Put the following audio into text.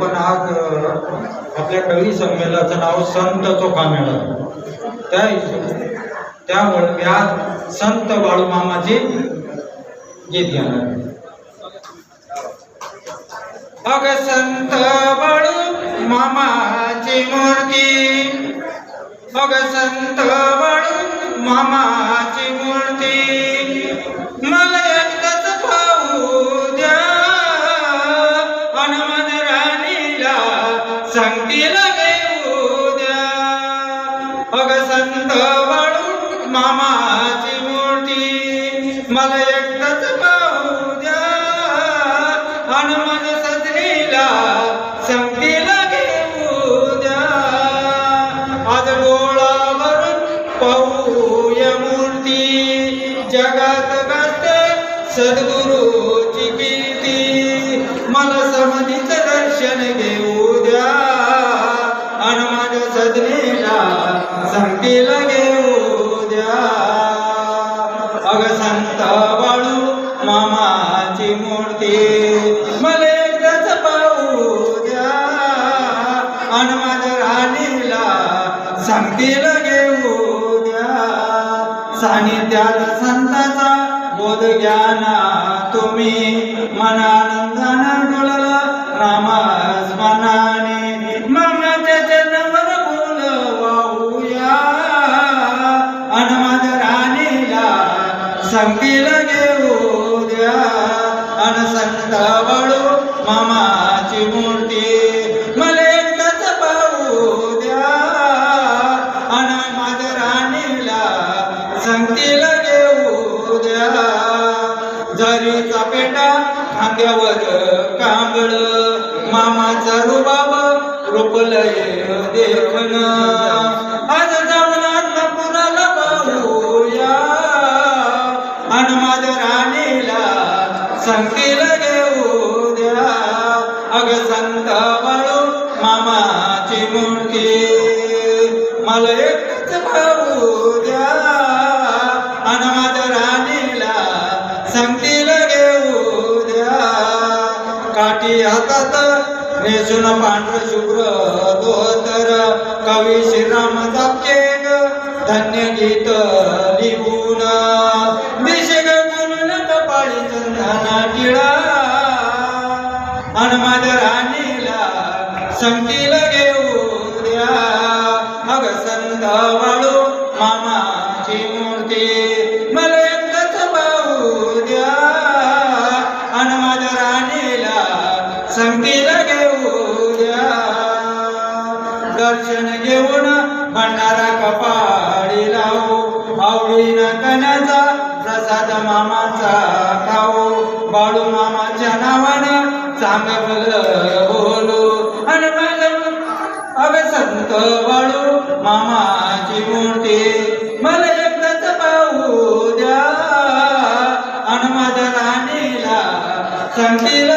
पण आज आपल्या कवी संमेलनाचं नाव संत चोखा मेळा त्या त्यामुळे मी आज संत बाळूमामाचे गीत घेणार आहे. अग संत बाळू मामाची मूर्ती. अग संत बाळू मामाची मूर्ती. संगतीला घेऊ द्या अग संत वाळू मामाची मूर्ती मला एकटाच पाहू द्या. हनुमान सजनीला संगतीला घेऊ द्या आज डोळा भरून पाहूया मूर्ती जगात गाते सद्गुरूची कीर्ती. मला समधीच दर्शन घेऊ बदलीला संगतीला घेऊ द्या. अग संत बाळू मामाची मूर्ती मले एकदाच पाहू द्या. आणि माझ्या राणीला संगतीला घेऊ द्या. सानिध्यात संताचा बोध ज्ञाना तुम्ही. मनानंदाना संगतीला घेऊ द्या. आणि संता बाळू मामाची मूर्ती मला एकदाच पाहू द्या. आणि माझ्या राणीला संगतीला घेऊ द्या. जरीचा पेटा खांद्यावर कांबळ मामाचा रुबाब रुपलय देखण. आणि माझ्या राणीला संगतीला घेऊ द्या अग संत वळू मामाची मूर्ती मला एकच पाहू द्या. आणि माझ्या राणीला संगतीला घेऊ द्या काठी हातात नेसून पांढर शुभ्र धोतर. कवी श्रीराम जापके धन्य गीत लिहून. संगतीला घेऊ द्या मग संत वाळू मामाची मूर्ती मला एकदाच पाहू द्या आणि माझ्या राणीला संगतीला घेऊ द्या दर्शन घेऊन भंडारा कपाळी लावू आवडीनं कण्याचा प्रसाद मामाचा खाऊ बाळू मामाच्या नावानं चांगलं बोलू संत बाळू मामाची मूर्ती. मला एकदाच पाहू द्या. आणि माझ्या राणीला संगतीला